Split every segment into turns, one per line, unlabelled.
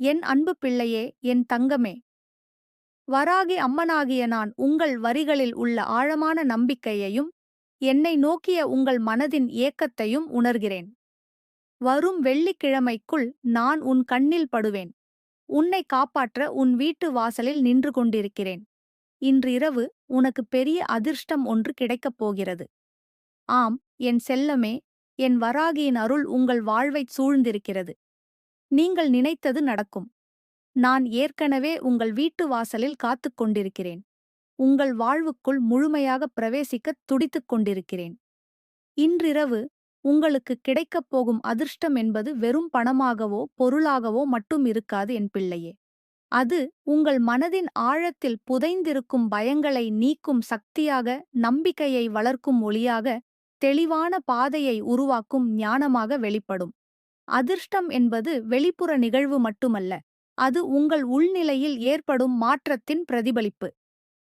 என் அன்பு பிள்ளையே என் தங்கமே. வராகி அம்மனாகிய நான் உங்கள் வரிகளில் உள்ள ஆழமான நம்பிக்கையையும் என்னை நோக்கிய உங்கள் மனதின் ஏக்கத்தையும் உணர்கிறேன். வரும் வெள்ளிக்கிழமைக்குள் நான் உன் கண்ணில் படுவேன். உன்னை காப்பாற்ற உன் வீட்டு வாசலில் நின்று கொண்டிருக்கிறேன். இன்றிரவு உனக்கு பெரிய அதிர்ஷ்டம் ஒன்று கிடைக்கப் போகிறது. ஆம் என் செல்லமே என் வராகியின் அருள் உங்கள் வாழ்வைச் சூழ்ந்திருக்கிறது. நீங்கள் நினைத்தது நடக்கும். நான் ஏற்கனவே உங்கள் வீட்டு வாசலில் காத்துக் கொண்டிருக்கிறேன். உங்கள் வாழ்வுக்குள் முழுமையாக பிரவேசிக்கத் துடித்துக் கொண்டிருக்கிறேன். இன்றிரவு உங்களுக்கு கிடைக்கப் போகும் அதிர்ஷ்டம் என்பது வெறும் பணமாகவோ பொருளாகவோ மட்டும் இருக்காது என் பிள்ளையே. அது உங்கள் மனதின் ஆழத்தில் புதைந்திருக்கும் பயங்களை நீக்கும் சக்தியாக நம்பிக்கையை வளர்க்கும் ஒளியாக தெளிவான பாதையை உருவாக்கும் ஞானமாக வெளிப்படும். அதிர்ஷ்டம் என்பது வெளிப்புற நிகழ்வு மட்டுமல்ல அது உங்கள் உள்நிலையில் ஏற்படும் மாற்றத்தின் பிரதிபலிப்பு.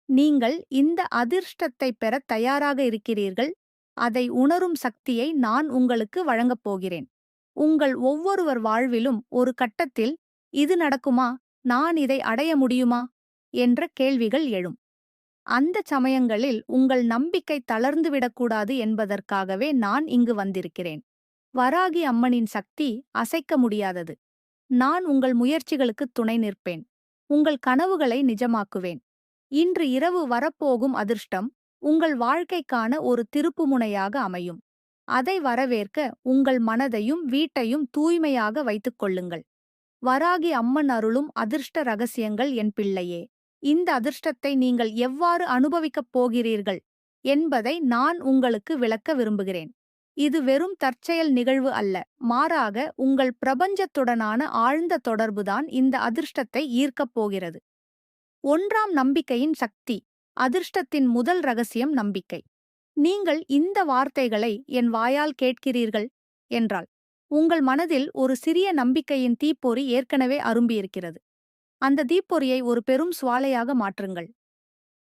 நீங்கள் இந்த அதிர்ஷ்டத்தை பெறத் தயாராக இருக்கிறீர்கள் அதை உணரும் சக்தியை நான் உங்களுக்கு வழங்கப் போகிறேன். உங்கள் ஒவ்வொருவர் வாழ்விலும் ஒரு கட்டத்தில் இது நடக்குமா நான் இதை அடைய முடியுமா என்ற கேள்விகள் எழும். அந்த சமயங்களில் உங்கள் நம்பிக்கை தளர்ந்துவிடக்கூடாது என்பதற்காகவே நான் இங்கு வந்திருக்கிறேன். வராகி அம்மனின் சக்தி அசைக்க முடியாதது. நான் உங்கள் முயற்சிகளுக்கு துணை நிற்பேன். உங்கள் கனவுகளை நிஜமாக்குவேன். இன்று இரவு வரப்போகும் அதிர்ஷ்டம் உங்கள் வாழ்க்கைக்கான ஒரு திருப்புமுனையாக அமையும். அதை வரவேற்க உங்கள் மனதையும் வீட்டையும் தூய்மையாக வைத்துக் கொள்ளுங்கள். வராகி அம்மன் அருளும் அதிர்ஷ்ட ரகசியங்கள் என் பிள்ளையே. இந்த அதிர்ஷ்டத்தை நீங்கள் எவ்வாறு அனுபவிக்கப் போகிறீர்கள் என்பதை நான் உங்களுக்கு விளக்க விரும்புகிறேன். இது வெறும் தற்செயல் நிகழ்வு அல்ல. மாறாக உங்கள் பிரபஞ்சத்துடனான ஆழ்ந்த தொடர்புதான் இந்த அதிர்ஷ்டத்தை ஈர்க்கப் போகிறது. ஒன்றாம் நம்பிக்கையின் சக்தி. அதிர்ஷ்டத்தின் முதல் ரகசியம் நம்பிக்கை. நீங்கள் இந்த வார்த்தைகளை என் வாயால் கேட்கிறீர்கள்? என்றால் உங்கள் மனதில் ஒரு சிறிய நம்பிக்கையின் தீப்பொறி ஏற்கனவே அரும்பியிருக்கிறது. அந்த தீப்பொறியை ஒரு பெரும் சுவாலையாக மாற்றுங்கள்.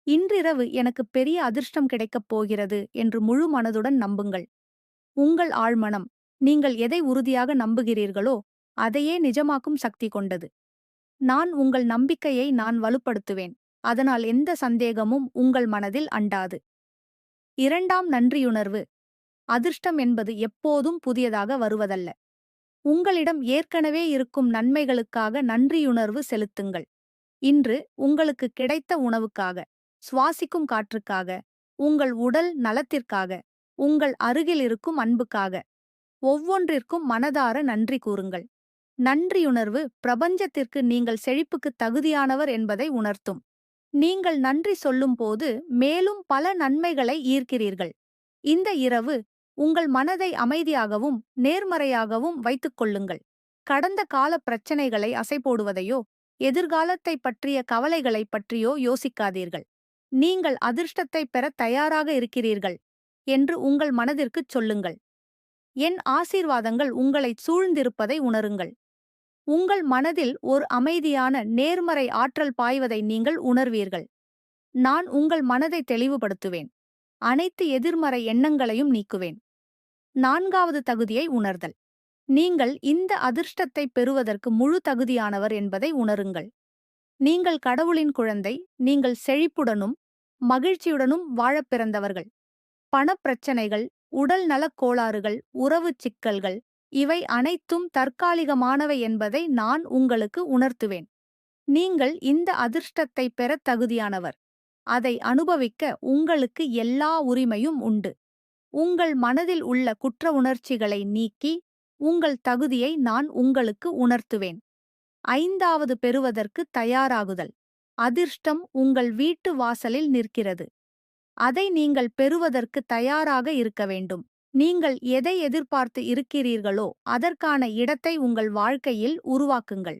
இன்றிரவு எனக்கு பெரிய அதிர்ஷ்டம் கிடைக்கப் போகிறது என்று முழு மனதுடன் நம்புங்கள். உங்கள் ஆழ்மனம். நீங்கள் எதை உறுதியாக நம்புகிறீர்களோ அதையே நிஜமாக்கும் சக்தி கொண்டது. நான் உங்கள் நம்பிக்கையை நான் வலுப்படுத்துவேன். அதனால் எந்த சந்தேகமும் உங்கள் மனதில் அண்டாது. இரண்டாம் நன்றியுணர்வு. அதிர்ஷ்டம் என்பது எப்போதும் புதியதாக வருவதல்ல. உங்களிடம் ஏற்கனவே இருக்கும் நன்மைகளுக்காக நன்றியுணர்வு செலுத்துங்கள். இன்று உங்களுக்கு கிடைத்த உணவுக்காக சுவாசிக்கும் காற்றுக்காக உங்கள் உடல் நலத்திற்காக உங்கள் அருகில் இருக்கும் அன்புக்காக. ஒவ்வொன்றிற்கும் மனதார நன்றி கூறுங்கள். நன்றியுணர்வு பிரபஞ்சத்திற்கு நீங்கள் செழிப்புக்கு தகுதியானவர் என்பதை உணர்த்தும். நீங்கள் நன்றி சொல்லும்போது மேலும் பல நன்மைகளை ஈர்க்கிறீர்கள். இந்த இரவு உங்கள் மனதை அமைதியாகவும் நேர்மறையாகவும் வைத்துக் கொள்ளுங்கள். கடந்த கால பிரச்சனைகளை அசைபோடுவதையோ எதிர்காலத்தை பற்றிய கவலைகளைப் பற்றியோ யோசிக்காதீர்கள். நீங்கள் அதிர்ஷ்டத்தை பெற தயாராக இருக்கிறீர்கள். என்று உங்கள் மனதிற்குச் சொல்லுங்கள். என் ஆசீர்வாதங்கள் உங்களைச் சூழ்ந்திருப்பதை உணருங்கள். உங்கள் மனதில் ஒரு அமைதியான நேர்மறை ஆற்றல் பாய்வதை நீங்கள் உணர்வீர்கள். நான் உங்கள் மனதை தெளிவுபடுத்துவேன். அனைத்து எதிர்மறை எண்ணங்களையும் நீக்குவேன். நான்காவது தகுதியை உணர்தல். நீங்கள் இந்த அதிர்ஷ்டத்தை பெறுவதற்கு முழு தகுதியானவர் என்பதை உணருங்கள். நீங்கள் கடவுளின் குழந்தை நீங்கள் செழிப்புடனும் மகிழ்ச்சியுடனும் வாழப் பிறந்தவர்கள். பணப்பிரச்சனைகள் உடல் நலக் கோளாறுகள் உறவுச் சிக்கல்கள் இவை அனைத்தும் தற்காலிகமானவை என்பதை நான் உங்களுக்கு உணர்த்துவேன். நீங்கள் இந்த அதிர்ஷ்டத்தை பெறத் தகுதியானவர். அதை அனுபவிக்க உங்களுக்கு எல்லா உரிமையும் உண்டு. உங்கள் மனதில் உள்ள குற்ற உணர்ச்சிகளை நீக்கி உங்கள் தகுதியை நான் உங்களுக்கு உணர்த்துவேன். ஐந்தாவது பெறுவதற்கு தயாராகுதல். அதிர்ஷ்டம் உங்கள் வீட்டு வாசலில் நிற்கிறது. அதை நீங்கள் பெறுவதற்கு தயாராக இருக்க வேண்டும். நீங்கள் எதை எதிர்பார்த்து இருக்கிறீர்களோ அதற்கான இடத்தை உங்கள் வாழ்க்கையில் உருவாக்குங்கள்.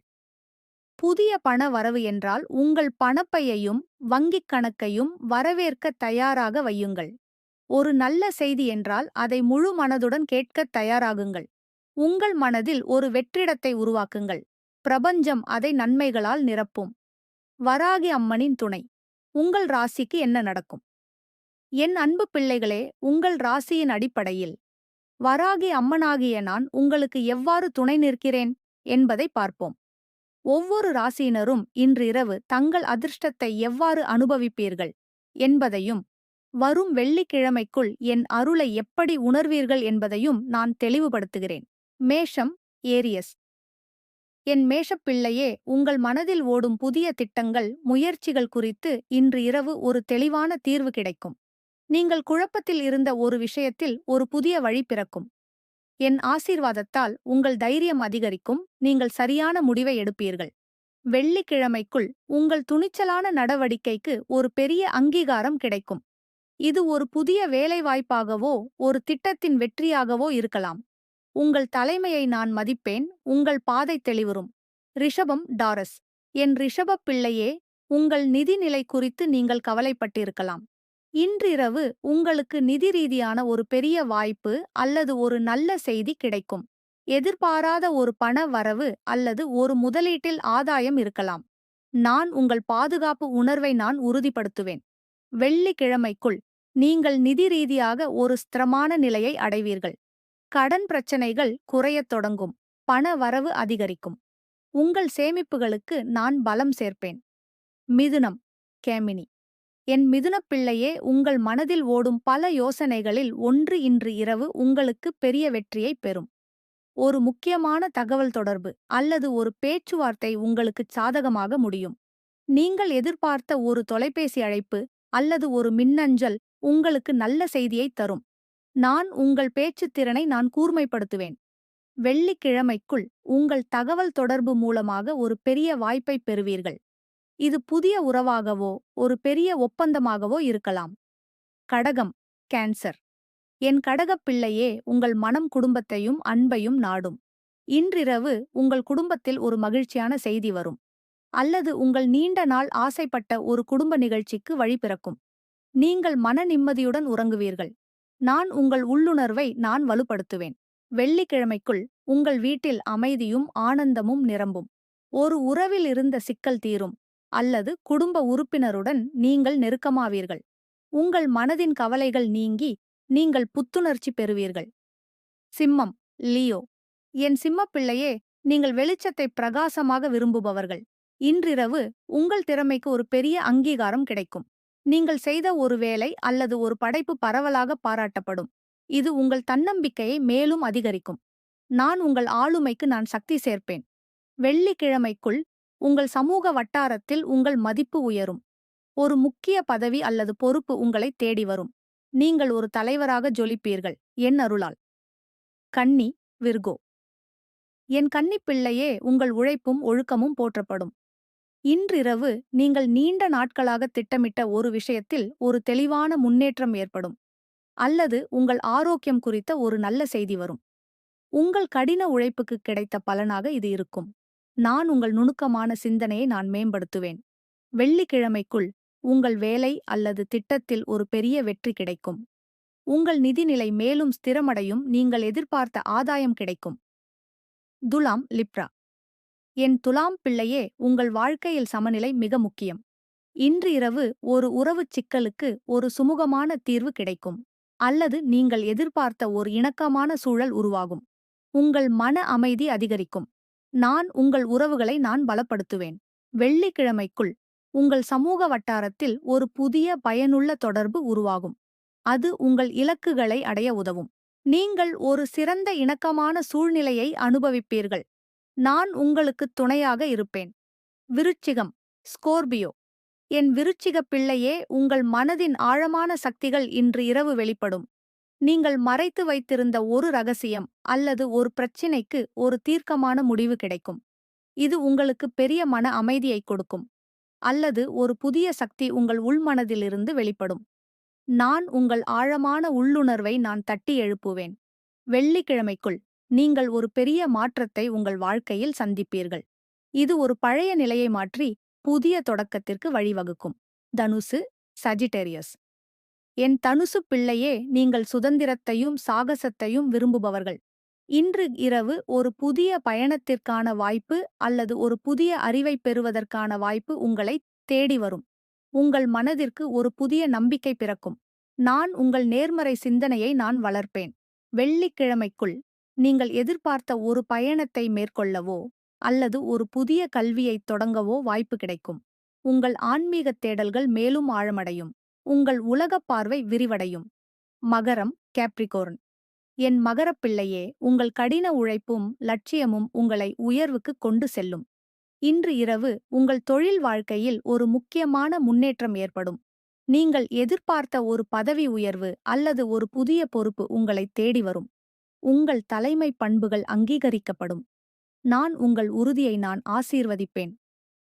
புதிய பண வரவு என்றால் உங்கள் பணப்பையையும் வங்கிக் கணக்கையும் வரவேற்க தயாராக வையுங்கள். ஒரு நல்ல செய்தி என்றால் அதை முழு மனதுடன் கேட்கத் தயாராகுங்கள். உங்கள் மனதில் ஒரு வெற்றிடத்தை உருவாக்குங்கள். பிரபஞ்சம் அதை நன்மைகளால் நிரப்பும். வராகி அம்மனின் துணை. உங்கள் ராசிக்கு என்ன நடக்கும்? என் அன்பு பிள்ளைகளே உங்கள் ராசியின் அடிப்படையில் வராகி அம்மனாகிய நான் உங்களுக்கு எவ்வாறு துணை நிற்கிறேன் என்பதை பார்ப்போம். ஒவ்வொரு ராசியினரும் இன்று இரவு தங்கள் அதிர்ஷ்டத்தை எவ்வாறு அனுபவிப்பீர்கள் என்பதையும் வரும் வெள்ளிக்கிழமைக்குள் என் அருளை எப்படி உணர்வீர்கள் என்பதையும் நான் தெளிவுபடுத்துகிறேன். மேஷம் ஏரியஸ். என் மேஷப்பிள்ளையே உங்கள் மனதில் ஓடும் புதிய திட்டங்கள் முயற்சிகள் குறித்து இன்று இரவு ஒரு தெளிவான தீர்வு கிடைக்கும். நீங்கள் குழப்பத்தில் இருந்த ஒரு விஷயத்தில் ஒரு புதிய வழி பிறக்கும். என் ஆசீர்வாதத்தால் உங்கள் தைரியம் அதிகரிக்கும். நீங்கள் சரியான முடிவை எடுப்பீர்கள். வெள்ளிக்கிழமைக்குள் உங்கள் துணிச்சலான நடவடிக்கைக்கு ஒரு பெரிய அங்கீகாரம் கிடைக்கும். இது ஒரு புதிய வேலைவாய்ப்பாகவோ ஒரு திட்டத்தின் வெற்றியாகவோ இருக்கலாம். உங்கள் தலைமையை நான் மதிப்பேன். உங்கள் பாதை தெளிவுறும். ரிஷபம் டாரஸ். என் ரிஷபப் பிள்ளையே உங்கள் நிதிநிலை குறித்து நீங்கள் கவலைப்பட்டிருக்கலாம். இன்றிரவு உங்களுக்கு நிதி ரீதியான ஒரு பெரிய வாய்ப்பு அல்லது ஒரு நல்ல செய்தி கிடைக்கும். எதிர்பாராத ஒரு பண வரவு அல்லது ஒரு முதலீட்டில் ஆதாயம் இருக்கலாம். நான் உங்கள் பாதுகாப்பு உணர்வை நான் உறுதிப்படுத்துவேன். வெள்ளிக்கிழமைக்குள் நீங்கள் நிதி ரீதியாக ஒரு ஸ்திரமான நிலையை அடைவீர்கள். கடன் பிரச்சனைகள் குறையத் தொடங்கும். பண வரவு அதிகரிக்கும். உங்கள் சேமிப்புகளுக்கு நான் பலம் சேர்ப்பேன். மிதுனம் கேமினி. என் மிதுனப்பிள்ளையே உங்கள் மனதில் ஓடும் பல யோசனைகளில் ஒன்று இன்று இரவு உங்களுக்கு பெரிய வெற்றியைப் பெறும். ஒரு முக்கியமான தகவல் தொடர்பு அல்லது ஒரு பேச்சுவார்த்தை உங்களுக்கு சாதகமாக முடியும். நீங்கள் எதிர்பார்த்த ஒரு தொலைபேசி அழைப்பு அல்லது ஒரு மின்னஞ்சல் உங்களுக்கு நல்ல செய்தியைத் தரும். நான் உங்கள் பேச்சுத் திறனை நான் கூர்மைப்படுத்துவேன். வெள்ளிக்கிழமைக்குள் உங்கள் தகவல் தொடர்பு மூலமாக ஒரு பெரிய வாய்ப்பைப் பெறுவீர்கள். இது புதிய உறவாகவோ ஒரு பெரிய ஒப்பந்தமாகவோ இருக்கலாம். கடகம் கேன்சர் என் கடகப் பிள்ளையே உங்கள் மனம் குடும்பத்தையும் அன்பையும் நாடும். இன்றிரவு உங்கள் குடும்பத்தில் ஒரு மகிழ்ச்சியான செய்தி வரும். அல்லது உங்கள் நீண்ட நாள் ஆசைப்பட்ட ஒரு குடும்ப நிகழ்ச்சிக்கு வழி பிறக்கும். நீங்கள் மன நிம்மதியுடன் உறங்குவீர்கள். நான் உங்கள் உள்ளுணர்வை நான் வலுப்படுத்துவேன். வெள்ளிக்கிழமைக்குள் உங்கள் வீட்டில் அமைதியும் ஆனந்தமும் நிரம்பும். ஒரு உறவில் இருந்த சிக்கல் தீரும். அல்லது குடும்ப உறுப்பினருடன் நீங்கள் நெருக்கமாவீர்கள். உங்கள் மனதின் கவலைகள் நீங்கி நீங்கள் புத்துணர்ச்சி பெறுவீர்கள். சிம்மம் லியோ. என் சிம்மப்பிள்ளையே நீங்கள் வெளிச்சத்தை பிரகாசமாக விரும்புபவர்கள். இன்றிரவு உங்கள் திறமைக்கு ஒரு பெரிய அங்கீகாரம் கிடைக்கும். நீங்கள் செய்த ஒரு வேலை அல்லது ஒரு படைப்பு பரவலாக பாராட்டப்படும். இது உங்கள் தன்னம்பிக்கையை மேலும் அதிகரிக்கும். நான் உங்கள் ஆளுமைக்கு நான் சக்தி சேர்ப்பேன். வெள்ளிக்கிழமைக்குள் உங்கள் சமூக வட்டாரத்தில் உங்கள் மதிப்பு உயரும். ஒரு முக்கிய பதவி அல்லது பொறுப்பு உங்களை தேடி வரும். நீங்கள் ஒரு தலைவராக ஜொலிப்பீர்கள். என் அருளால். கன்னி விர்கோ. என் கன்னிப்பிள்ளையே உங்கள் உழைப்பும் ஒழுக்கமும் போற்றப்படும். இன்றிரவு நீங்கள் நீண்ட நாட்களாக திட்டமிட்ட ஒரு விஷயத்தில் ஒரு தெளிவான முன்னேற்றம் ஏற்படும். அல்லது உங்கள் ஆரோக்கியம் குறித்த ஒரு நல்ல செய்தி வரும். உங்கள் கடின உழைப்புக்கு கிடைத்த பலனாக இது இருக்கும். நான் உங்கள் நுணுக்கமான சிந்தனையை நான் மேம்படுத்துவேன். வெள்ளிக்கிழமைக்குள் உங்கள் வேலை அல்லது திட்டத்தில் ஒரு பெரிய வெற்றி கிடைக்கும். உங்கள் நிதிநிலை மேலும் ஸ்திரமடையும் நீங்கள் எதிர்பார்த்த ஆதாயம் கிடைக்கும். துலாம் லிப்ரா. என் துலாம் பிள்ளையே உங்கள் வாழ்க்கையில் சமநிலை மிக முக்கியம். இன்று இரவு ஒரு உறவுச் சிக்கலுக்கு ஒரு சுமூகமான தீர்வு கிடைக்கும். அல்லது நீங்கள் எதிர்பார்த்த ஒரு இணக்கமான சூழல் உருவாகும். உங்கள் மன அமைதி அதிகரிக்கும். நான் உங்கள் உறவுகளை நான் பலப்படுத்துவேன். வெள்ளிக்கிழமைக்குள் உங்கள் சமூக வட்டாரத்தில் ஒரு புதிய பயனுள்ள தொடர்பு உருவாகும். அது உங்கள் இலக்குகளை அடைய உதவும். நீங்கள் ஒரு சிறந்த இணக்கமான சூழ்நிலையை அனுபவிப்பீர்கள். நான் உங்களுக்கு துணையாக இருப்பேன். விருச்சிகம் ஸ்கோர்பியோ. என் விருச்சிக பிள்ளையே உங்கள் மனதின் ஆழமான சக்திகள் இன்று இரவு வெளிப்படும். நீங்கள் மறைத்து வைத்திருந்த ஒரு ரகசியம் அல்லது ஒரு பிரச்சினைக்கு ஒரு தீர்க்கமான முடிவு கிடைக்கும். இது உங்களுக்கு பெரிய மன அமைதியை கொடுக்கும். அல்லது ஒரு புதிய சக்தி உங்கள் உள்மனதிலிருந்து வெளிப்படும். நான் உங்கள் ஆழமான உள்ளுணர்வை நான் தட்டி எழுப்புவேன். வெள்ளிக்கிழமைக்குள் நீங்கள் ஒரு பெரிய மாற்றத்தை உங்கள் வாழ்க்கையில் சந்திப்பீர்கள். இது ஒரு பழைய நிலையை மாற்றி புதிய தொடக்கத்திற்கு வழிவகுக்கும். தனுசு சஜிடேரியஸ் என் தனுசு பிள்ளையே நீங்கள் சுதந்திரத்தையும் சாகசத்தையும் விரும்புபவர்கள். இன்று இரவு ஒரு புதிய பயணத்திற்கான வாய்ப்பு அல்லது ஒரு புதிய அறிவைப் பெறுவதற்கான வாய்ப்பு உங்களை தேடி வரும். உங்கள் மனதிற்கு ஒரு புதிய நம்பிக்கை பிறக்கும். நான் உங்கள் நேர்மறை சிந்தனையை நான் வளர்ப்பேன். வெள்ளிக்கிழமைக்குள் நீங்கள் எதிர்பார்த்த ஒரு பயணத்தை மேற்கொள்ளவோ அல்லது ஒரு புதிய கல்வியைத் தொடங்கவோ வாய்ப்பு கிடைக்கும். உங்கள் ஆன்மீகத் தேடல்கள் மேலும் ஆழமடையும். உங்கள் உலகப் பார்வை விரிவடையும். மகரம் கேப்ரிகோர்ன் என் மகரப்பிள்ளையே உங்கள் கடின உழைப்பும் லட்சியமும் உங்களை உயர்வுக்கு கொண்டு செல்லும். இன்று இரவு உங்கள் தொழில் வாழ்க்கையில் ஒரு முக்கியமான முன்னேற்றம் ஏற்படும். நீங்கள் எதிர்பார்த்த ஒரு பதவி உயர்வு அல்லது ஒரு புதிய பொறுப்பு உங்களை தேடி வரும். உங்கள் தலைமை பண்புகள் அங்கீகரிக்கப்படும். நான் உங்கள் உறுதியை நான் ஆசீர்வதிப்பேன்.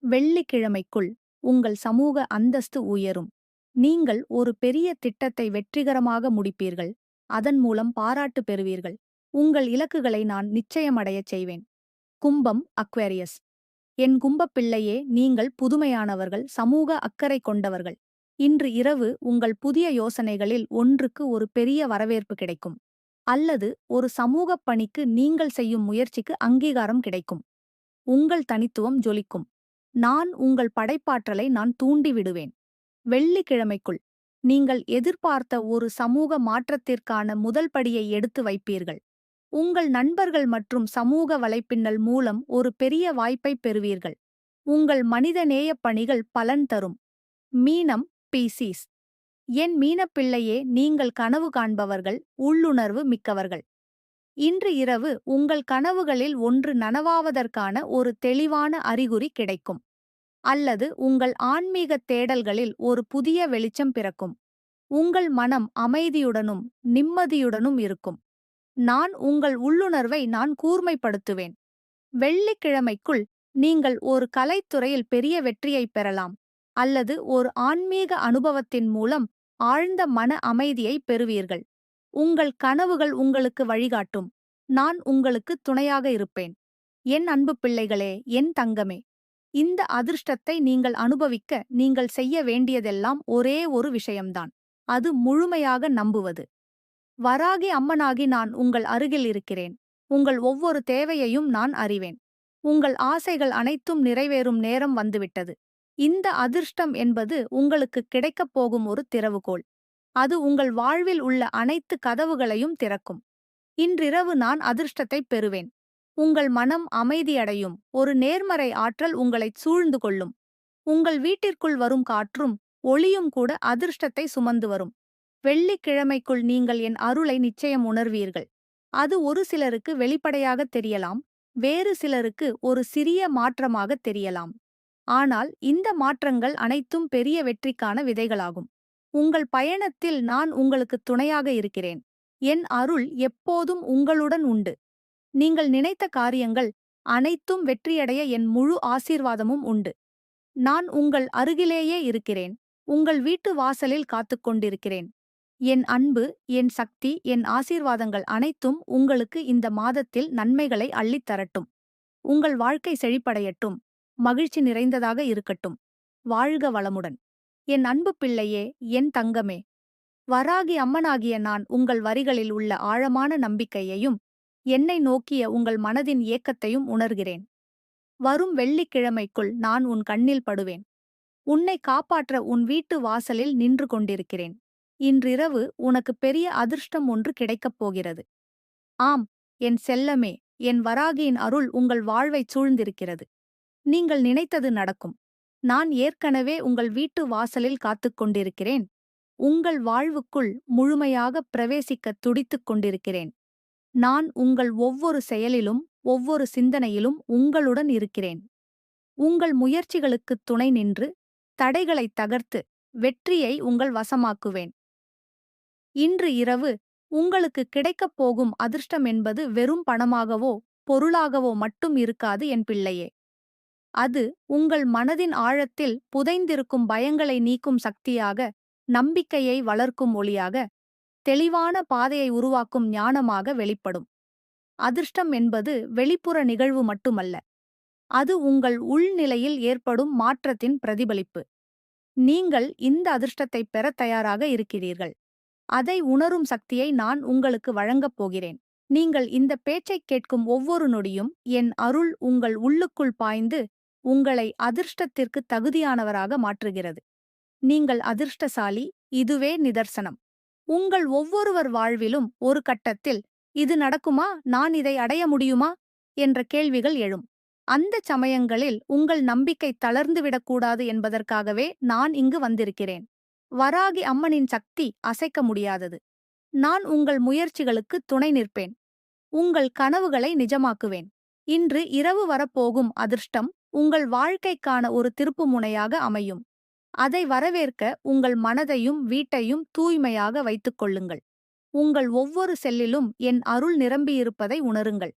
வெள்ளிக்கிழமைக்குள் உங்கள் சமூக அந்தஸ்து உயரும். நீங்கள் ஒரு பெரிய திட்டத்தை வெற்றிகரமாக முடிப்பீர்கள். அதன் மூலம் பாராட்டு பெறுவீர்கள். உங்கள் இலக்குகளை நான் நிச்சயமடையச் செய்வேன். கும்பம் அக்வேரியஸ். என் கும்பப் பிள்ளையே நீங்கள் புதுமையானவர்கள் சமூக அக்கறை கொண்டவர்கள். இன்று இரவு உங்கள் புதிய யோசனைகளில் ஒன்றுக்கு ஒரு பெரிய வரவேற்பு கிடைக்கும். அல்லது ஒரு சமூகப் பணிக்கு நீங்கள் செய்யும் முயற்சிக்கு அங்கீகாரம் கிடைக்கும். உங்கள் தனித்துவம் ஜொலிக்கும். நான் உங்கள் படைப்பாற்றலை நான் தூண்டிவிடுவேன். வெள்ளிக்கிழமைக்குள் நீங்கள் எதிர்பார்த்த ஒரு சமூக மாற்றத்திற்கான முதல் படியை எடுத்து வைப்பீர்கள். உங்கள் நண்பர்கள் மற்றும் சமூக வலைப்பின்னல் மூலம் ஒரு பெரிய வாய்ப்பை பெறுவீர்கள். உங்கள் மனிதநேயப் பணிகள் பலன் தரும். மீனம் பீசீஸ். என் மீனப்பிள்ளையே நீங்கள் கனவு காண்பவர்கள் உள்ளுணர்வு மிக்கவர்கள். இன்று இரவு உங்கள் கனவுகளில் ஒன்று நனவாவதற்கான ஒரு தெளிவான அறிகுறி கிடைக்கும். அல்லது உங்கள் ஆன்மீகத் தேடல்களில் ஒரு புதிய வெளிச்சம் பிறக்கும். உங்கள் மனம் அமைதியுடனும் நிம்மதியுடனும் இருக்கும். நான் உங்கள் உள்ளுணர்வை நான் கூர்மைப்படுத்துவேன். வெள்ளிக்கிழமைக்குள் நீங்கள் ஒரு கலைத்துறையில் பெரிய வெற்றியைப் பெறலாம். அல்லது ஒரு ஆன்மீக அனுபவத்தின் மூலம் ஆழ்ந்த மன அமைதியை பெறுவீர்கள். உங்கள் கனவுகள் உங்களுக்கு வழிகாட்டும். நான் உங்களுக்கு துணையாக இருப்பேன். என் அன்பு பிள்ளைகளே என் தங்கமே. இந்த அதிர்ஷ்டத்தை நீங்கள் அனுபவிக்க நீங்கள் செய்ய வேண்டியதெல்லாம் ஒரே ஒரு விஷயம்தான். அது முழுமையாக நம்புவது. வராகி அம்மனாகி நான் உங்கள் அருகில் இருக்கிறேன். உங்கள் ஒவ்வொரு தேவையையும் நான் அறிவேன். உங்கள் ஆசைகள் அனைத்தும் நிறைவேறும் நேரம் வந்துவிட்டது. இந்த அதிர்ஷ்டம் என்பது உங்களுக்கு கிடைக்கப் போகும் ஒரு திறவுகோல் அது உங்கள் வாழ்வில் உள்ள அனைத்து கதவுகளையும் திறக்கும். இன்றிரவு நான் அதிர்ஷ்டத்தைப் பெறுவேன். உங்கள் மனம் அமைதியடையும். ஒரு நேர்மறை ஆற்றல் உங்களைச் சூழ்ந்து கொள்ளும். உங்கள் வீட்டிற்குள் வரும் காற்றும் ஒளியும் கூட அதிர்ஷ்டத்தை சுமந்து வரும். வெள்ளிக்கிழமைக்குள் நீங்கள் என் அருளை நிச்சயம் உணர்வீர்கள். அது ஒரு சிலருக்கு வெளிப்படையாக தெரியலாம். வேறு சிலருக்கு ஒரு சிறிய மாற்றமாக தெரியலாம். ஆனால் இந்த மாற்றங்கள் அனைத்தும் பெரிய வெற்றிக்கான விதைகளாகும். உங்கள் பயணத்தில் நான் உங்களுக்கு துணையாக இருக்கிறேன். என் அருள் எப்போதும் உங்களுடன் உண்டு. நீங்கள் நினைத்த காரியங்கள் அனைத்தும் வெற்றியடைய என் முழு ஆசீர்வாதமும் உண்டு. நான் உங்கள் அருகிலேயே இருக்கிறேன். உங்கள் வீட்டு வாசலில் காத்துக் கொண்டிருக்கிறேன். என் அன்பு என் சக்தி என் ஆசீர்வாதங்கள் அனைத்தும் உங்களுக்கு இந்த மாதத்தில் நன்மைகளை அள்ளித் தரட்டும். உங்கள் வாழ்க்கை செழிப்படையட்டும். மகிழ்ச்சி நிறைந்ததாக இருக்கட்டும். வாழ்க வளமுடன். என் அன்பு பிள்ளையே என் தங்கமே. வராகி அம்மனாகிய நான் உங்கள் வரிகளில் உள்ள ஆழமான நம்பிக்கையையும் என்னை நோக்கிய உங்கள் மனதின் ஏக்கத்தையும் உணர்கிறேன். வரும் வெள்ளிக்கிழமைக்குள் நான் உன் கண்ணில் படுவேன். உன்னை காப்பாற்ற உன் வீட்டு வாசலில் நின்று கொண்டிருக்கிறேன். இன்றிரவு உனக்கு பெரிய அதிர்ஷ்டம் ஒன்று கிடைக்கப் போகிறது. ஆம் என் செல்லமே என் வராகியின் அருள் உங்கள் வாழ்வைச் சூழ்ந்திருக்கிறது. நீங்கள் நினைத்தது நடக்கும். நான் ஏற்கனவே உங்கள் வீட்டு வாசலில் காத்துக் கொண்டிருக்கிறேன். உங்கள் வாழ்வுக்குள் முழுமையாக பிரவேசிக்கத் துடித்துக் கொண்டிருக்கிறேன். நான் உங்கள் ஒவ்வொரு செயலிலும் ஒவ்வொரு சிந்தனையிலும் உங்களுடன் இருக்கிறேன். உங்கள் முயற்சிகளுக்குத் துணை நின்று தடைகளைத் தகர்த்து வெற்றியை உங்கள் வசமாக்குவேன். இன்று இரவு உங்களுக்கு கிடைக்கப் போகும் அதிர்ஷ்டம் என்பது வெறும் பணமாகவோ பொருளாகவோ மட்டும் இருக்காது என் பிள்ளையே. அது உங்கள் மனதின் ஆழத்தில் புதைந்திருக்கும் பயங்களை நீக்கும் சக்தியாக நம்பிக்கையை வளர்க்கும் ஒளியாக தெளிவான பாதையை உருவாக்கும் ஞானமாக வெளிப்படும். அதிர்ஷ்டம் என்பது வெளிப்புற நிகழ்வு மட்டுமல்ல. அது உங்கள் உள்நிலையில் ஏற்படும் மாற்றத்தின் பிரதிபலிப்பு. நீங்கள் இந்த அதிர்ஷ்டத்தை பெறத் தயாராக இருக்கிறீர்கள். அதை உணரும் சக்தியை நான் உங்களுக்கு வழங்கப் போகிறேன். நீங்கள் இந்த பேச்சைக் கேட்கும் ஒவ்வொரு நொடியும் என் அருள் உங்கள் உள்ளுக்குள் பாய்ந்து உங்களை அதிர்ஷ்டத்திற்கு தகுதியானவராக மாற்றுகிறது. நீங்கள் அதிர்ஷ்டசாலி இதுவே நிதர்சனம். உங்கள் ஒவ்வொருவர் வாழ்விலும் ஒரு கட்டத்தில் இது நடக்குமா? நான் இதை அடைய முடியுமா? என்ற கேள்விகள் எழும். அந்த சமயங்களில் உங்கள் நம்பிக்கை தளர்ந்துவிடக்கூடாது என்பதற்காகவே நான் இங்கு வந்திருக்கிறேன். வராகி அம்மனின் சக்தி அசைக்க முடியாதது. நான் உங்கள் முயற்சிகளுக்கு துணை நிற்பேன். உங்கள் கனவுகளை நிஜமாக்குவேன். இன்று இரவு வரப்போகும் அதிர்ஷ்டம் உங்கள் வாழ்க்கைக்கான ஒரு திருப்புமுனையாக அமையும். அதை வரவேற்க உங்கள் மனதையும் வீட்டையும் தூய்மையாக வைத்துக் கொள்ளுங்கள். உங்கள் ஒவ்வொரு செல்லிலும் என் அருள் நிரம்பியிருப்பதை உணருங்கள்.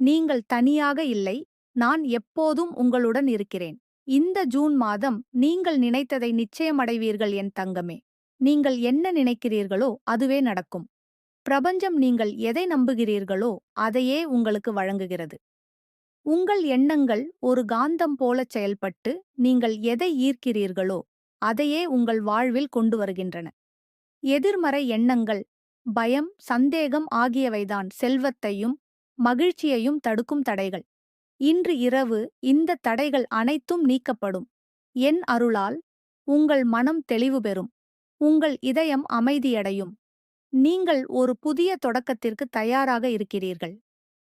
நீங்கள் தனியாக இல்லை நான் எப்போதும் உங்களுடன் இருக்கிறேன். இந்த ஜூன் மாதம் நீங்கள் நினைத்ததை நிச்சயமடைவீர்கள் என் தங்கமே. நீங்கள் என்ன நினைக்கிறீர்களோ அதுவே நடக்கும். பிரபஞ்சம் நீங்கள் எதை நம்புகிறீர்களோ அதையே உங்களுக்கு வழங்குகிறது. உங்கள் எண்ணங்கள் ஒரு காந்தம் போலச் செயல்பட்டு நீங்கள் எதை ஈர்க்கிறீர்களோ அதையே உங்கள் வாழ்வில் கொண்டு வருகின்றன. எதிர்மறை எண்ணங்கள் பயம் சந்தேகம் ஆகியவைதான் செல்வத்தையும் மகிழ்ச்சியையும் தடுக்கும் தடைகள். இன்று இரவு இந்த தடைகள் அனைத்தும் நீக்கப்படும். என் அருளால் உங்கள் மனம் தெளிவு பெறும். உங்கள் இதயம் அமைதியடையும். நீங்கள் ஒரு புதிய தொடக்கத்திற்கு தயாராக இருக்கிறீர்கள்.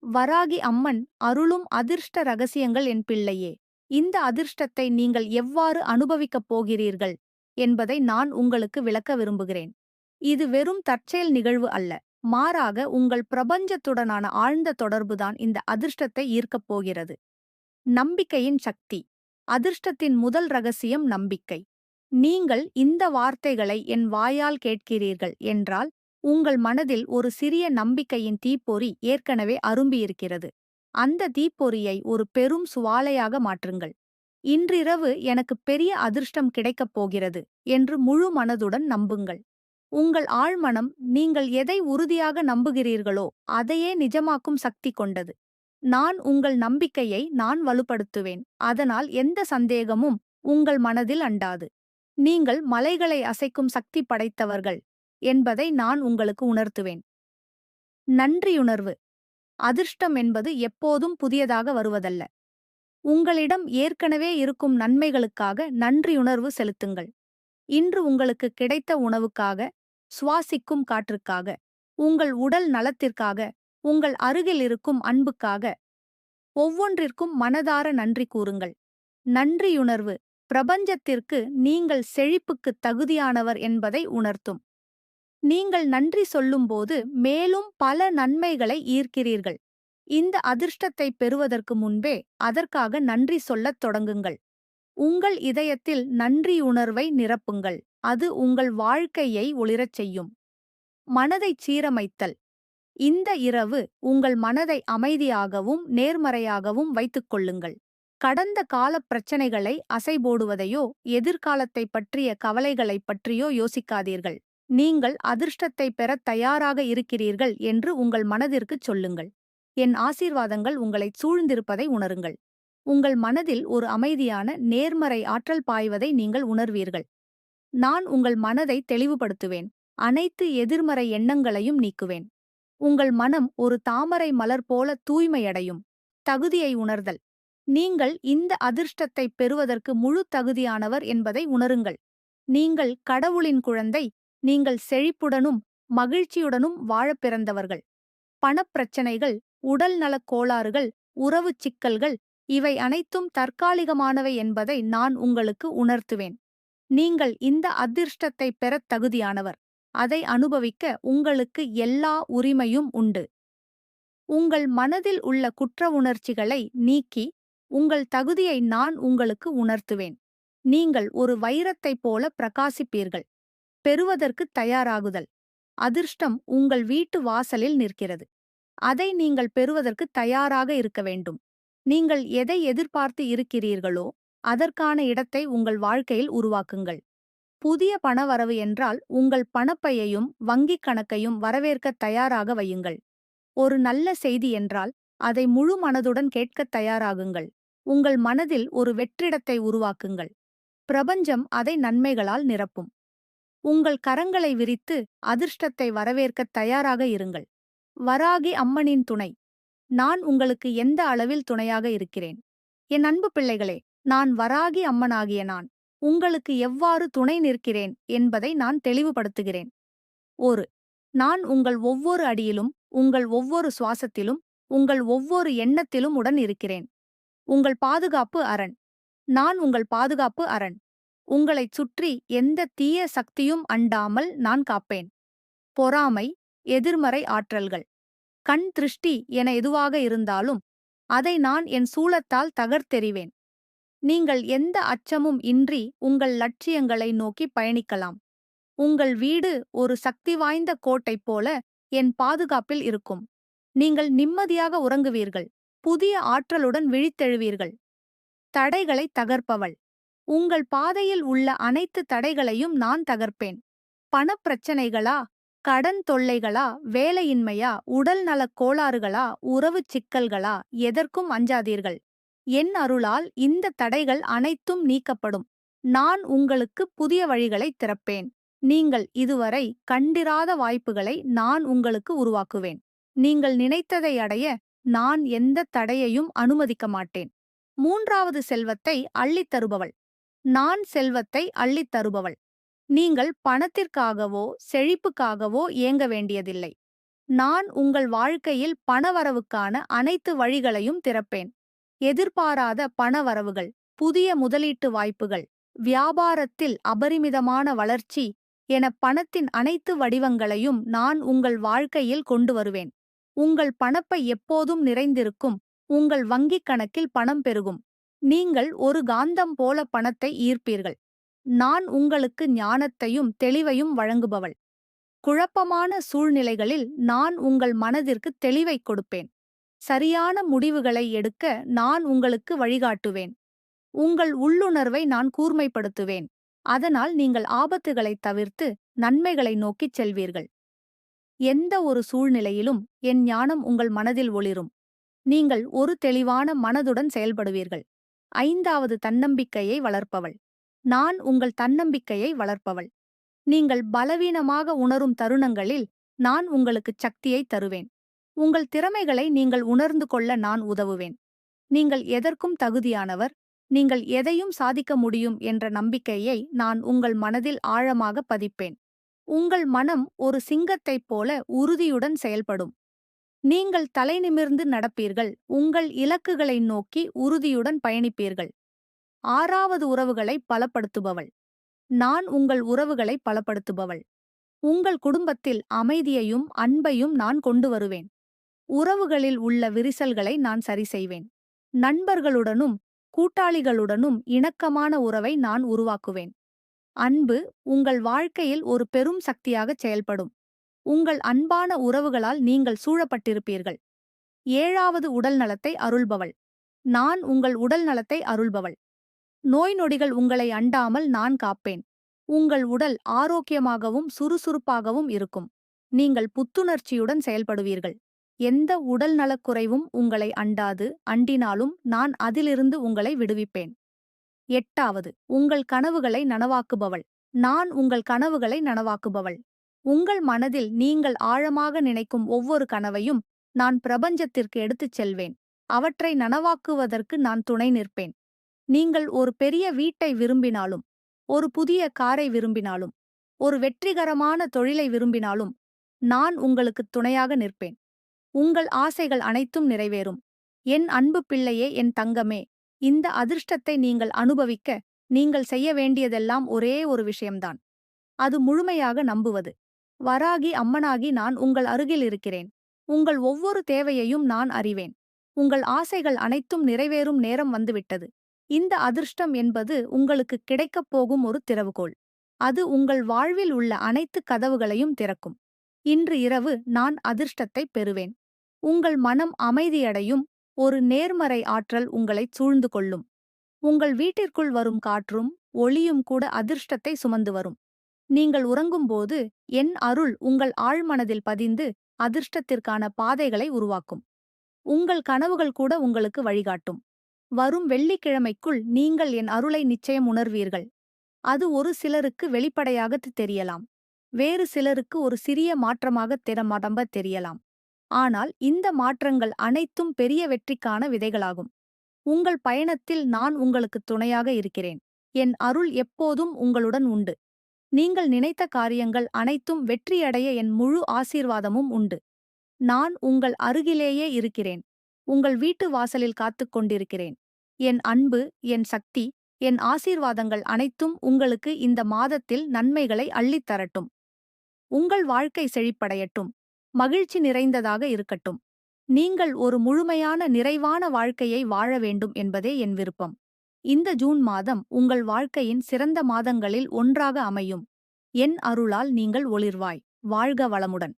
வராகி அம்மன் அருளும் அதிர்ஷ்ட ரகசியங்கள் என் பிள்ளையே. இந்த அதிர்ஷ்டத்தை நீங்கள் எவ்வாறு அனுபவிக்கப் போகிறீர்கள் என்பதை நான் உங்களுக்கு விளக்க விரும்புகிறேன். இது வெறும் தற்செயல் நிகழ்வு அல்ல. மாறாக உங்கள் பிரபஞ்சத்துடனான ஆழ்ந்த தொடர்புதான் இந்த அதிர்ஷ்டத்தை ஈர்க்கப் போகிறது. நம்பிக்கையின் சக்தி. அதிர்ஷ்டத்தின் முதல் ரகசியம் நம்பிக்கை. நீங்கள் இந்த வார்த்தைகளை என் வாயால் கேட்கிறீர்கள் என்றால் உங்கள் மனதில் ஒரு சிறிய நம்பிக்கையின் தீப்பொறி ஏற்கனவே அரும்பியிருக்கிறது. அந்த தீப்பொறியை ஒரு பெரும் சுவாலையாக மாற்றுங்கள். இன்றிரவு எனக்கு பெரிய அதிர்ஷ்டம் கிடைக்கப் போகிறது என்று முழு மனதுடன் நம்புங்கள். உங்கள் ஆழ்மனம் நீங்கள் எதை உறுதியாக நம்புகிறீர்களோ அதையே நிஜமாக்கும் சக்தி கொண்டது. நான் உங்கள் நம்பிக்கையை நான் வலுப்படுத்துவேன். அதனால் எந்த சந்தேகமும் உங்கள் மனதில் அண்டாது. நீங்கள் மலைகளை அசைக்கும் சக்தி படைத்தவர்கள் என்பதை நான் உங்களுக்கு உணர்த்துவேன். நன்றியுணர்வு. அதிர்ஷ்டம் என்பது எப்போதும் புதியதாக வருவதல்ல. உங்களிடம் ஏற்கனவே இருக்கும் நன்மைகளுக்காக நன்றியுணர்வு செலுத்துங்கள். இன்று உங்களுக்கு கிடைத்த உணவுக்காக சுவாசிக்கும் காற்றுக்காக உங்கள் உடல் நலத்திற்காக உங்கள் அருகில் இருக்கும் அன்புக்காக ஒவ்வொன்றிற்கும் மனதார நன்றி கூறுங்கள். நன்றியுணர்வு பிரபஞ்சத்திற்கு நீங்கள் செழிப்புக்குத் தகுதியானவர் என்பதை உணர்த்தும். நீங்கள் நன்றி சொல்லும்போது மேலும் பல நன்மைகளை ஈர்க்கிறீர்கள். இந்த அதிர்ஷ்டத்தை பெறுவதற்கு முன்பே அதற்காக நன்றி சொல்லத் தொடங்குங்கள். உங்கள் இதயத்தில் நன்றியுணர்வை நிரப்புங்கள். அது உங்கள் வாழ்க்கையை ஒளிரச் செய்யும். மனதைச் சீரமைத்தல். இந்த இரவு உங்கள் மனதை அமைதியாகவும் நேர்மறையாகவும் வைத்துக் கொள்ளுங்கள். கடந்த கால பிரச்சனைகளை அசைபோடுவதையோ எதிர்காலத்தை பற்றிய கவலைகளைப் பற்றியோ யோசிக்காதீர்கள். நீங்கள் அதிர்ஷ்டத்தை பெறத் தயாராக இருக்கிறீர்கள் என்று உங்கள் மனதிற்குச் சொல்லுங்கள். என் ஆசீர்வாதங்கள் உங்களைச் சூழ்ந்திருப்பதை உணருங்கள். உங்கள் மனதில் ஒரு அமைதியான நேர்மறை ஆற்றல் பாய்வதை நீங்கள் உணர்வீர்கள். நான் உங்கள் மனதை தெளிவுபடுத்துவேன். அனைத்து எதிர்மறை எண்ணங்களையும் நீக்குவேன். உங்கள் மனம் ஒரு தாமரை மலர் போல தூய்மையடையும். தகுதியை உணர்தல். நீங்கள் இந்த அதிர்ஷ்டத்தை பெறுவதற்கு முழு தகுதியானவர் என்பதை உணருங்கள். நீங்கள் கடவுளின் குழந்தை நீங்கள் செழிப்புடனும் மகிழ்ச்சியுடனும் வாழப் பிறந்தவர்கள். பணப்பிரச்சனைகள் உடல் நலக் கோளாறுகள் உறவுச் சிக்கல்கள் இவை அனைத்தும் தற்காலிகமானவை என்பதை நான் உங்களுக்கு உணர்த்துவேன். நீங்கள் இந்த அதிர்ஷ்டத்தை பெறத் தகுதியானவர். அதை அனுபவிக்க உங்களுக்கு எல்லா உரிமையும் உண்டு. உங்கள் மனதில் உள்ள குற்ற உணர்ச்சிகளை நீக்கி உங்கள் தகுதியை நான் உங்களுக்கு உணர்த்துவேன். நீங்கள் ஒரு வைரத்தைப் போல பிரகாசிப்பீர்கள். பெறுவதற்கு தயாராகுதல். அதிர்ஷ்டம் உங்கள் வீட்டு வாசலில் நிற்கிறது. அதை நீங்கள் பெறுவதற்கு தயாராக இருக்க வேண்டும். நீங்கள் எதை எதிர்பார்த்து இருக்கிறீர்களோ அதற்கான இடத்தை உங்கள் வாழ்க்கையில் உருவாக்குங்கள். புதிய பணவரவு என்றால் உங்கள் பணப்பையையும் வங்கிக் கணக்கையும் வரவேற்க தயாராக வையுங்கள். ஒரு நல்ல செய்தி என்றால் அதை முழு மனதுடன் கேட்கத் தயாராகுங்கள். உங்கள் மனதில் ஒரு வெற்றிடத்தை உருவாக்குங்கள். பிரபஞ்சம் அதை நன்மைகளால் நிரப்பும். உங்கள் கரங்களை விரித்து அதிர்ஷ்டத்தை வரவேற்கத் தயாராக இருங்கள். வராகி அம்மனின் துணை நான் உங்களுக்கு எந்த அளவில் துணையாக இருக்கிறேன்? என் அன்பு பிள்ளைகளே நான் வராகி அம்மனாகிய நான் உங்களுக்கு எவ்வாறு துணை நிற்கிறேன் என்பதை நான் தெளிவுபடுத்துகிறேன். ஒரு நான் உங்கள் ஒவ்வொரு அடியிலும் உங்கள் ஒவ்வொரு சுவாசத்திலும் உங்கள் ஒவ்வொரு எண்ணத்திலும் உடன் இருக்கிறேன். உங்கள் பாதுகாப்பு அரண் நான் உங்கள் பாதுகாப்பு அரண். உங்களைச் சுற்றி எந்த தீய சக்தியும் அண்டாமல் நான் காப்பேன். பொறாமை எதிர்மறை ஆற்றல்கள். கண் திருஷ்டி என எதுவாக இருந்தாலும் அதை நான் என் சூலத்தால் தகர்த்தெறிவேன். நீங்கள் எந்த அச்சமும் இன்றி உங்கள் லட்சியங்களை நோக்கி பயணிக்கலாம். உங்கள் வீடு ஒரு சக்தி வாய்ந்த கோட்டை போல என் பாதுகாப்பில் இருக்கும். நீங்கள் நிம்மதியாக உறங்குவீர்கள். புதிய ஆற்றலுடன் விழித்தெழுவீர்கள். தடைகளை தகர்ப்பவள். உங்கள் பாதையில் உள்ள அனைத்து தடைகளையும் நான் தகர்ப்பேன். பணப்பிரச்சனைகளா கடன் தொல்லைகளா வேலையின்மையா உடல் நலக் கோளாறுகளா உறவுச் சிக்கல்களா எதற்கும் அஞ்சாதீர்கள். என் அருளால் இந்த தடைகள் அனைத்தும் நீக்கப்படும். நான் உங்களுக்கு புதிய வழிகளைத் திறப்பேன். நீங்கள் இதுவரை கண்டிராத வாய்ப்புகளை நான் உங்களுக்கு உருவாக்குவேன். நீங்கள் நினைத்ததை அடைய நான் எந்த தடையையும் அனுமதிக்க மாட்டேன். மூன்றாவது செல்வத்தை அள்ளித் தருபவள். நான் செல்வத்தை அள்ளித் தருபவள். நீங்கள் பணத்திற்காகவோ செழிப்புக்காகவோ ஏங்க வேண்டியதில்லை. நான் உங்கள் வாழ்க்கையில் பணவரவுக்கான அனைத்து வழிகளையும் திறப்பேன். எதிர்பாராத பணவரவுகள் புதிய முதலீட்டு வாய்ப்புகள் வியாபாரத்தில் அபரிமிதமான வளர்ச்சி என பணத்தின் அனைத்து வடிவங்களையும் நான் உங்கள் வாழ்க்கையில் கொண்டு வருவேன். உங்கள் பணப்பை எப்போதும் நிறைந்திருக்கும். உங்கள் வங்கிக் கணக்கில் பணம் பெருகும். நீங்கள் ஒரு காந்தம் போல பணத்தை ஈர்ப்பீர்கள். நான் உங்களுக்கு ஞானத்தையும் தெளிவையும் வழங்குபவள். குழப்பமான சூழ்நிலைகளில் நான் உங்கள் மனதிற்கு தெளிவைக் கொடுப்பேன். சரியான முடிவுகளை எடுக்க நான் உங்களுக்கு வழிகாட்டுவேன். உங்கள் உள்ளுணர்வை நான் கூர்மைப்படுத்துவேன். அதனால் நீங்கள் ஆபத்துகளைத் தவிர்த்து நன்மைகளை நோக்கிச் செல்வீர்கள். எந்த ஒரு சூழ்நிலையிலும் என் ஞானம் உங்கள் மனதில் ஒளிரும். நீங்கள் ஒரு தெளிவான மனதுடன் செயல்படுவீர்கள். ஐந்தாவது தன்னம்பிக்கையை வளர்ப்பவள். நான் உங்கள் தன்னம்பிக்கையை வளர்ப்பவள். நீங்கள் பலவீனமாக உணரும் தருணங்களில் நான் உங்களுக்கு சக்தியை தருவேன். உங்கள் திறமைகளை நீங்கள் உணர்ந்து கொள்ள நான் உதவுவேன். நீங்கள் எதற்கும் தகுதியானவர் நீங்கள் எதையும் சாதிக்க முடியும் என்ற நம்பிக்கையை நான் உங்கள் மனதில் ஆழமாக பதிப்பேன். உங்கள் மனம் ஒரு சிங்கத்தைப் போல உறுதியுடன் செயல்படும். நீங்கள் தலை நிமிர்ந்து நடப்பீர்கள். உங்கள் இலக்குகளை நோக்கி உறுதியுடன் பயணிப்பீர்கள். ஆறாவது உறவுகளை பலப்படுத்துபவள். நான் உங்கள் உறவுகளை பலப்படுத்துபவள். உங்கள் குடும்பத்தில் அமைதியையும் அன்பையும் நான் கொண்டு வருவேன். உறவுகளில் உள்ள விரிசல்களை நான் சரி செய்வேன் நண்பர்களுடனும் கூட்டாளிகளுடனும் இணக்கமான உறவை நான் உருவாக்குவேன். அன்பு உங்கள் வாழ்க்கையில் ஒரு பெரும் சக்தியாகச் செயல்படும். உங்கள் அன்பான உறவுகளால் நீங்கள் சூழப்பட்டிருப்பீர்கள். ஏழாவது உடல் நலத்தை அருள்பவள். நான் உங்கள் உடல் நலத்தை அருள்பவள். நோய் நொடிகள் உங்களை அண்டாமல் நான் காப்பேன். உங்கள் உடல் ஆரோக்கியமாகவும் சுறுசுறுப்பாகவும் இருக்கும். நீங்கள் புத்துணர்ச்சியுடன் செயல்படுவீர்கள். எந்த உடல் நலக்குறைவும் உங்களை அண்டாது. அண்டினாலும் நான் அதிலிருந்து உங்களை விடுவிப்பேன். எட்டாவது உங்கள் கனவுகளை நனவாக்குபவள். நான் உங்கள் கனவுகளை நனவாக்குபவள். உங்கள் மனதில் நீங்கள் ஆழமாக நினைக்கும் ஒவ்வொரு கனவையும் நான் பிரபஞ்சத்திற்கு எடுத்துச் செல்வேன். அவற்றை நனவாக்குவதற்கு நான் துணை நிற்பேன். நீங்கள் ஒரு பெரிய வீட்டை விரும்பினாலும் ஒரு புதிய காரை விரும்பினாலும் ஒரு வெற்றிகரமான தொழிலை விரும்பினாலும் நான் உங்களுக்கு துணையாக நிற்பேன். உங்கள் ஆசைகள் அனைத்தும் நிறைவேறும். என் அன்பு பிள்ளையே என் தங்கமே இந்த அதிர்ஷ்டத்தை நீங்கள் அனுபவிக்க நீங்கள் செய்ய வேண்டியதெல்லாம் ஒரே ஒரு விஷயம்தான். அது முழுமையாக நம்புவது. வராகி அம்மனாகி நான் உங்கள் அருகில் இருக்கிறேன். உங்கள் ஒவ்வொரு தேவையையும் நான் அறிவேன். உங்கள் ஆசைகள் அனைத்தும் நிறைவேறும் நேரம் வந்துவிட்டது. இந்த அதிர்ஷ்டம் என்பது உங்களுக்கு கிடைக்கப் போகும் ஒரு திறவுகோள். அது உங்கள் வாழ்வில் உள்ள அனைத்து கதவுகளையும் திறக்கும். இன்று இரவு நான் அதிர்ஷ்டத்தை பெறுவேன். உங்கள் மனம் அமைதியடையும். ஒரு நேர்மறை ஆற்றல் உங்களைச் சூழ்ந்து கொள்ளும். உங்கள் வீட்டிற்குள் வரும் காற்றும் ஒளியும் கூட அதிர்ஷ்டத்தை சுமந்து வரும். நீங்கள் உறங்கும்போது என் அருள் உங்கள் ஆழ்மனதில் பதிந்து அதிர்ஷ்டத்திற்கான பாதைகளை உருவாக்கும். உங்கள் கனவுகள் கூட உங்களுக்கு வழிகாட்டும். வரும் வெள்ளிக்கிழமைக்குள் நீங்கள் என் அருளை நிச்சயம் உணர்வீர்கள். அது ஒரு சிலருக்கு வெளிப்படையாகத் தெரியலாம். வேறு சிலருக்கு ஒரு சிறிய மாற்றமாக திறமடம்ப தெரியலாம். ஆனால் இந்த மாற்றங்கள் அனைத்தும் பெரிய வெற்றிக்கான விதைகளாகும். உங்கள் பயணத்தில் நான் உங்களுக்கு துணையாக இருக்கிறேன். என் அருள் எப்போதும் உங்களுடன் உண்டு. நீங்கள் நினைத்த காரியங்கள் அனைத்தும் வெற்றியடைய என் முழு ஆசீர்வாதமும் உண்டு. நான் உங்கள் அருகிலேயே இருக்கிறேன். உங்கள் வீட்டு வாசலில் காத்துக் கொண்டிருக்கிறேன். என் அன்பு என் சக்தி என் ஆசீர்வாதங்கள் அனைத்தும் உங்களுக்கு இந்த மாதத்தில் நன்மைகளை அள்ளித் தரட்டும். உங்கள் வாழ்க்கை செழிப்படையட்டும். மகிழ்ச்சி நிறைந்ததாக இருக்கட்டும். நீங்கள் ஒரு முழுமையான நிறைவான வாழ்க்கையை வாழ வேண்டும் என்பதே என் விருப்பம். இந்த ஜூன் மாதம் உங்கள் வாழ்க்கையின் சிறந்த மாதங்களில் ஒன்றாக அமையும். என் அருளால் நீங்கள் ஒளிர்வாய். வாழ்க வளமுடன்.